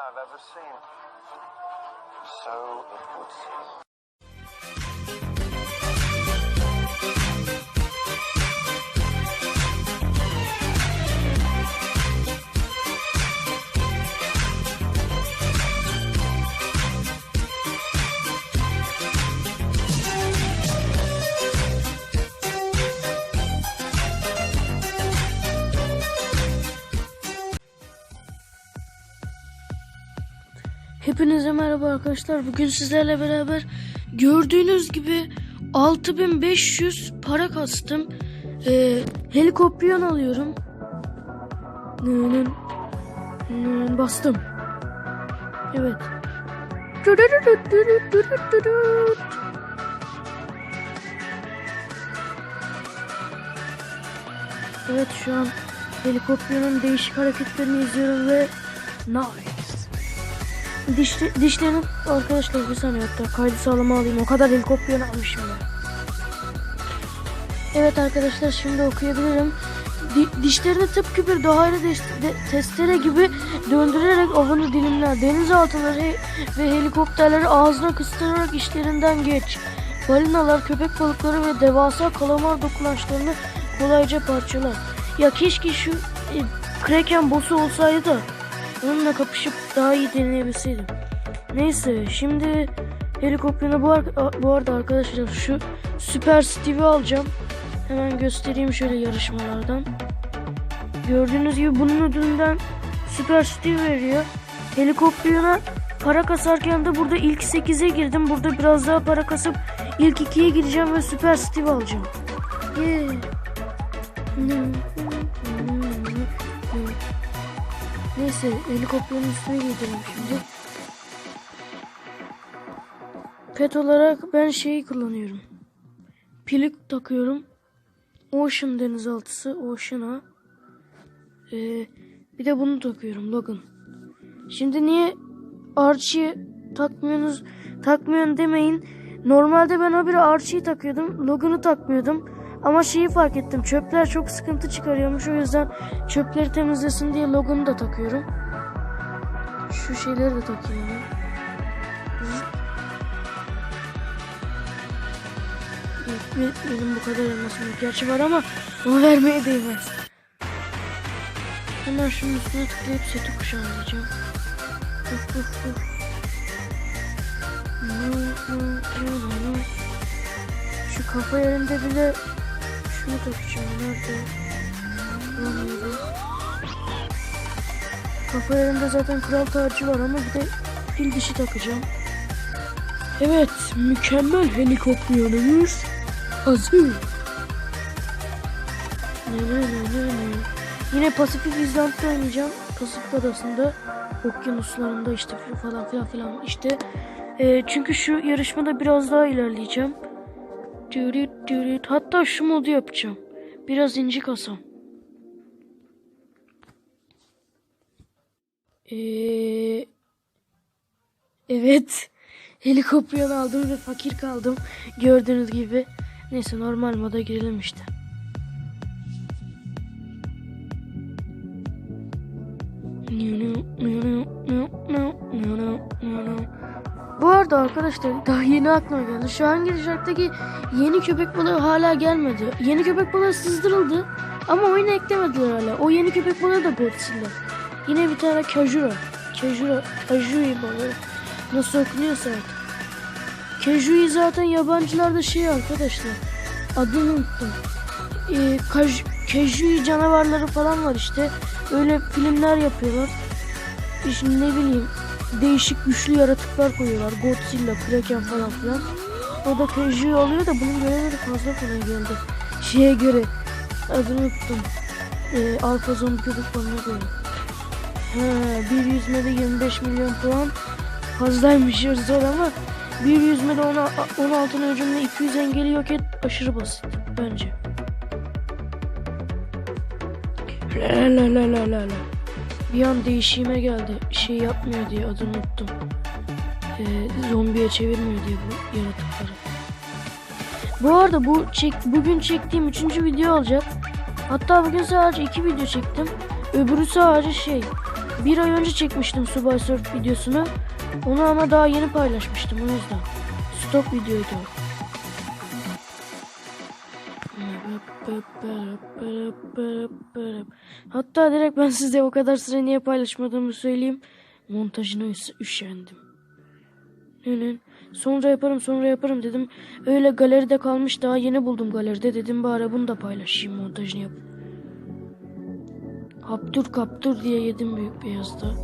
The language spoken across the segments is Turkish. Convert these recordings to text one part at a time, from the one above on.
I've ever seen. So it would seem. Hepinize merhaba arkadaşlar. Bugün sizlerle beraber gördüğünüz gibi 6500 para kastım. Ee, helikopter alıyorum. Nının, bastım. Evet. Evet şu an helikopterin değişik hareketlerini izliyorum ve nice. Dişli, dişlerini arkadaşlar bir saniye hatta kaydı sağlama alayım. O kadar helikopter almışım ben. Evet arkadaşlar şimdi okuyabilirim. Di- dişlerini tıpkı bir doğayla de- de- testere gibi döndürerek avını dilimler. Denizaltıları ve helikopterleri ağzına kıstırarak işlerinden geç. Balinalar, köpek balıkları ve devasa kalamar dokunaçlarını kolayca parçalar. Ya keşke şu e, Kraken boss'u olsaydı da onunla kapışıp daha iyi deneyebilseydim. Neyse şimdi helikopterine bu, ar- bu arada arkadaşlar şu Süper Steve'i alacağım. Hemen göstereyim şöyle yarışmalardan. Gördüğünüz gibi bunun ödülünden Süper Steve veriyor. Helikopterine para kasarken de burada ilk 8'e girdim. Burada biraz daha para kasıp ilk 2'ye gireceğim ve Süper Steve alacağım. Yeah. Neyse helikopterin üstüne gidelim şimdi. Pet olarak ben şeyi kullanıyorum. Pili takıyorum. Ocean denizaltısı. Ocean'a. Ee, bir de bunu takıyorum. Logan. Şimdi niye Archie takmıyorsunuz takmıyorsun demeyin. Normalde ben habire Archie'yi takıyordum. Logan'ı takmıyordum. Ama şeyi fark ettim. Çöpler çok sıkıntı çıkarıyormuş. O yüzden çöpleri temizlesin diye Logan'ı da takıyorum. Şu şeyleri de be- Benim bu kadar elmasım yok. Gerçi var ama onu vermeye değmez. Hemen şunun üstüne tıklayıp seti kuşanlayacağım. Uf uf uf. Şu kafa yerinde bile şunu takacağım. Nerede? Bulamıyorum. Kafa yerinde zaten kral tacı var ama bir de fil dişi takacağım. Evet, mükemmel helikopterimiz hazır. Ne ne ne ne ne. Yine Pasifik İzland'da oynayacağım. Pasifik adasında, okyanuslarında işte falan filan filan işte. Ee, çünkü şu yarışmada biraz daha ilerleyeceğim. Dürüt dürüt. Hatta şu modu yapacağım. Biraz inci kasam. Ee, evet. Helikopter aldım ve fakir kaldım. Gördüğünüz gibi. Neyse normal moda girelim işte. Arada arkadaşlar daha yeni aklıma geldi. Şu an girişaktaki yeni köpek balığı hala gelmedi. Yeni köpek balığı sızdırıldı ama oyuna eklemediler hala. O yeni köpek balığı da Godzilla. Yine bir tane Kajura. Kajura, Kajui balığı. Nasıl okunuyorsa artık. Kajui zaten yabancılarda şey arkadaşlar. Adını unuttum. Ee, Kaj, Kajui canavarları falan var işte. Öyle filmler yapıyorlar. İşte ne bileyim değişik güçlü yaratıklar koyuyorlar. Godzilla, Kraken falan filan. O da Kajui oluyor da bunun görevleri fazla kolay geldi. Şeye göre adını unuttum. Ee, Alfa zombi köpek balığına göre. He, bir yüzmede 25 milyon puan fazlaymış zor ama bir yüzmede 16 hücumla 200 engeli yok et aşırı basit bence. La la la la la la. Bir an değişime geldi. Şey yapmıyor diye adını unuttum. Ee, zombiye çevirmiyor diye bu yaratıkları. Bu arada bu çek, bugün çektiğim üçüncü video olacak. Hatta bugün sadece iki video çektim. Öbürü sadece şey Bir ay önce çekmiştim Subway Surf videosunu. Onu ama daha yeni paylaşmıştım o yüzden. Stok videoydu. Hatta direkt ben size o kadar süre niye paylaşmadığımı söyleyeyim. Montajına üşendim. Sonra yaparım sonra yaparım dedim. Öyle galeride kalmış daha yeni buldum galeride dedim bari bunu da paylaşayım montajını yap. Kaptur kaptur diye yedim büyük beyazda.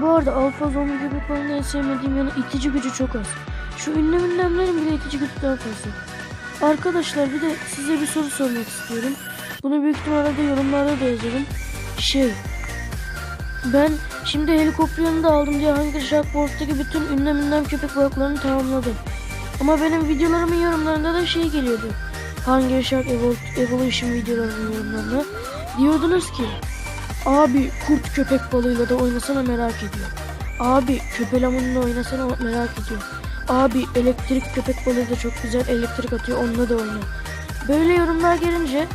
Bu arada Alfa Zombi gibi falan en sevmediğim yanı itici gücü çok az. Şu ünlü ünlemlerin bile itici gücü daha fazla. Arkadaşlar bir de size bir soru sormak istiyorum. Bunu büyük ihtimalle de yorumlarda da yazarım. Şey, ben şimdi helikopterini de aldım diye Hungry Shark World'daki bütün ünlem ünlem köpek balıklarını tamamladım. Ama benim videolarımın yorumlarında da şey geliyordu. Hungry Shark Evol- Evolution videolarının yorumlarına. Diyordunuz ki, abi kurt köpek balığıyla da oynasana merak ediyor. Abi köpelamunla oynasana merak ediyor. Abi elektrik köpek balığı da çok güzel elektrik atıyor onunla da oyna. Böyle yorumlar gelince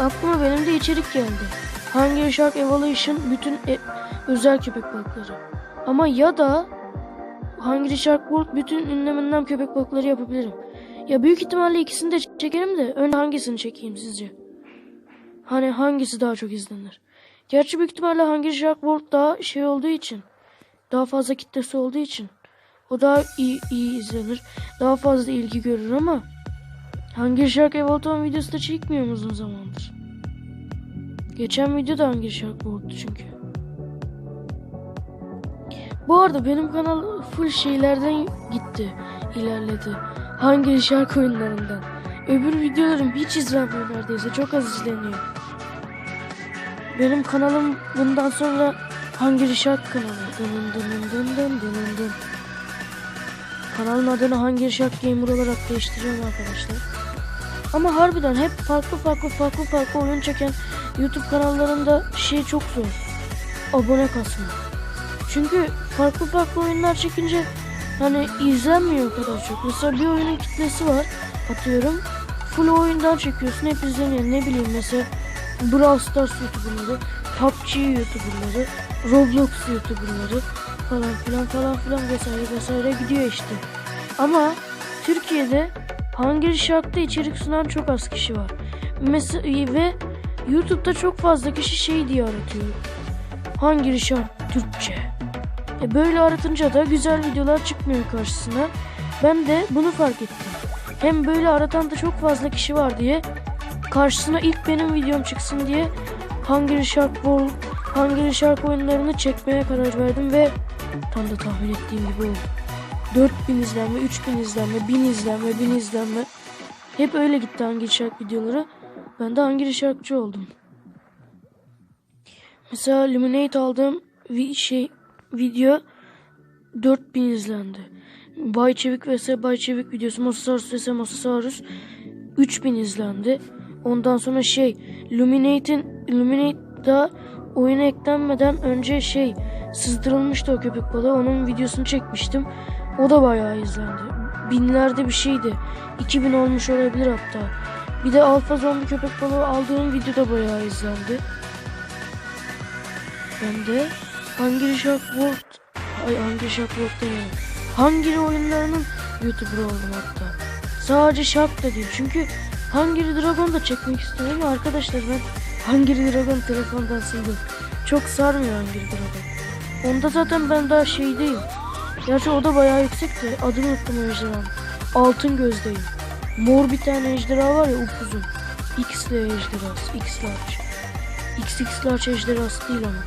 aklıma benim de içerik geldi. Hungry Shark Evolution bütün e- özel köpek balıkları. Ama ya da Hungry Shark World bütün ünleminden köpek balıkları yapabilirim. Ya büyük ihtimalle ikisini de çekerim de önce hangisini çekeyim sizce? Hani hangisi daha çok izlenir? Gerçi büyük ihtimalle Shark World daha şey olduğu için daha fazla kitlesi olduğu için o daha iyi, iyi izlenir. Daha fazla ilgi görür ama Hungry Shark Evolution videosu da çekmiyorum uzun zamandır. Geçen video da Hungry Shark World'tu çünkü. Bu arada benim kanal full şeylerden gitti, ilerledi. Hungry Shark oyunlarından. Öbür videolarım hiç izlenmiyor neredeyse, çok az izleniyor. Benim kanalım bundan sonra Hungry Shark kanalı. Dın dın dın dın dın dın dın. Kanalın adını Hungry Shark Gamer olarak değiştiriyorum arkadaşlar. Ama harbiden hep farklı farklı farklı farklı oyun çeken YouTube kanallarında şey çok zor. Abone kasmak. Çünkü farklı farklı oyunlar çekince hani izlenmiyor o kadar çok. Mesela bir oyunun kitlesi var atıyorum. Full oyundan çekiyorsun hep izleniyor. Ne bileyim mesela Brawl Stars YouTuber'ları, PUBG YouTuber'ları, Roblox YouTuber'ları falan filan falan filan vesaire vesaire gidiyor işte. Ama Türkiye'de Hungry Shark'ta içerik sunan çok az kişi var. Mesela ve YouTube'da çok fazla kişi şey diye aratıyor. Hungry Shark Türkçe. E böyle aratınca da güzel videolar çıkmıyor karşısına. Ben de bunu fark ettim. Hem böyle aratan da çok fazla kişi var diye karşısına ilk benim videom çıksın diye Hungry Shark World, Hungry Shark oyunlarını çekmeye karar verdim ve tam da tahmin ettiğim gibi oldu. 4000 izlenme, 3000 izlenme, 1000 izlenme, 1000 izlenme. Hep öyle gitti Hungry Shark videoları. Ben de Hungry Sharkçı oldum. Mesela Luminate aldığım vi- şey video 4000 izlendi. Bay Çevik vs Bay Çevik videosu Mosasaurus vs Mosasaurus 3000 izlendi. Ondan sonra şey Luminate'in Luminate'da oyuna eklenmeden önce şey sızdırılmıştı o köpek balığı. Onun videosunu çekmiştim. O da bayağı izlendi. Binlerde bir şeydi. 2000 olmuş olabilir hatta. Bir de alfa zombi köpek balığı aldığım video da bayağı izlendi. Ben de Hungry Shark World Ay Hungry Shark World demiyorum. Hungry oyunlarının YouTuber oldum hatta. Sadece Shark da değil. Çünkü Hungry Dragon da çekmek istiyorum arkadaşlar ben Hungry Dragon telefondan sildim. Çok sarmıyor Hungry Dragon. Onda zaten ben daha şey değil. Gerçi o da bayağı yüksek de adını unuttum ejderhanın. Altın gözdeyim. Mor bir tane ejderha var ya upuzun. X'li ejderhası. X large. XX large ejderhası değil ama.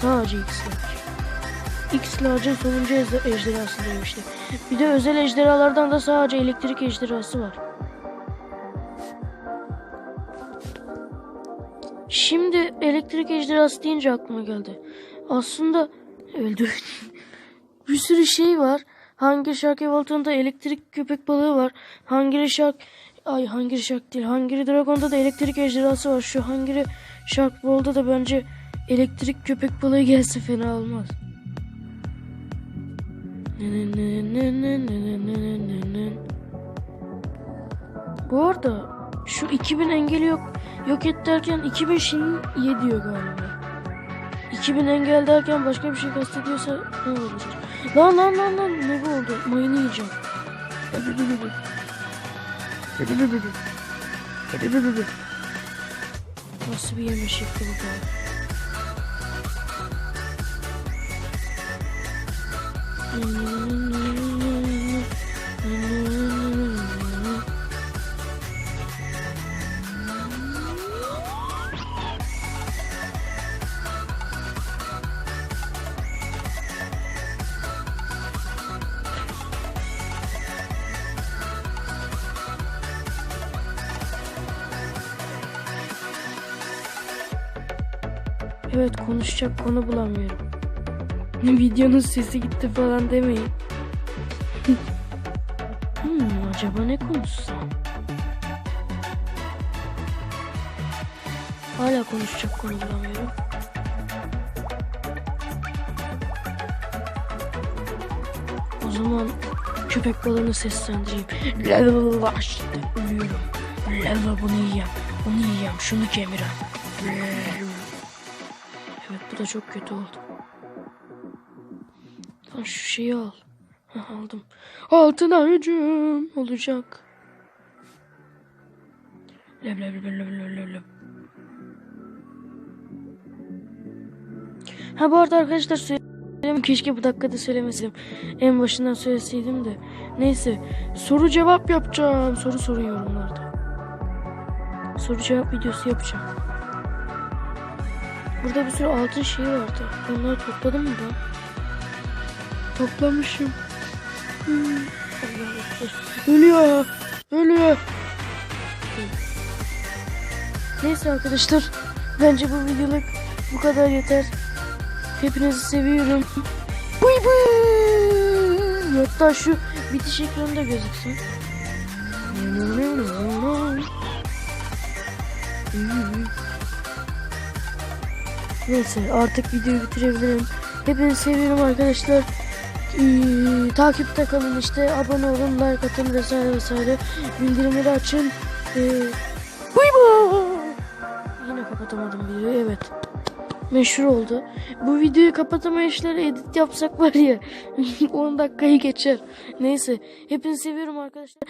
Sadece X large. X large'ın sonuncu ejder- ejderhası demişti. Bir de özel ejderhalardan da sadece elektrik ejderhası var. Şimdi elektrik ejderhası deyince aklıma geldi. Aslında öldü. bir sürü şey var. Hungry Shark Evolution'da elektrik köpek balığı var. Hungry Shark Ay Hungry Shark değil. Hungry Dragon'da da elektrik ejderhası var. Şu Hungry Shark World'da da bence elektrik köpek balığı gelse fena olmaz. Bu arada Şu 2000 engeli yok. Yok et derken 2000 şey ye diyor galiba. 2000 engel derken başka bir şey kastediyorsa ne olabilir? Lan lan lan lan ne bu oldu? Mayını yiyeceğim. Nasıl bir yeme şekli bu kadar? Evet konuşacak konu bulamıyorum. Videonun sesi gitti falan demeyin. hmm, acaba ne konuşsam? Hala konuşacak konu bulamıyorum. O zaman köpek balığını seslendireyim. Lala işte ölüyorum. Lala bunu yiyeyim. Bunu yiyeyim. Şunu kemirem. Da çok kötü oldu. Lan şu şeyi al. Aldım. Altına hücum olacak. Leb leb leb leb leb leb. Ha bu arada arkadaşlar söyleyeyim keşke bu dakikada söylemeseydim. En başından söyleseydim de. Neyse soru cevap yapacağım. Soru sorun yorumlarda. Soru cevap videosu yapacağım. Burada bir sürü altın şey vardı. Onları topladım mı ben? Toplamışım. Hmm. Ölüyor. Ölüyor. Neyse arkadaşlar. Bence bu videoluk bu kadar yeter. Hepinizi seviyorum. Buy buy. Hatta şu bitiş ekranında gözüksün. Neyse artık videoyu bitirebilirim. Hepinizi seviyorum arkadaşlar. Ee, takipte kalın işte abone olun like atın vesaire vesaire. Bildirimleri açın. Ee, yine kapatamadım videoyu evet. Meşhur oldu. Bu videoyu kapatamayışları edit yapsak var ya 10 dakikayı geçer. Neyse hepinizi seviyorum arkadaşlar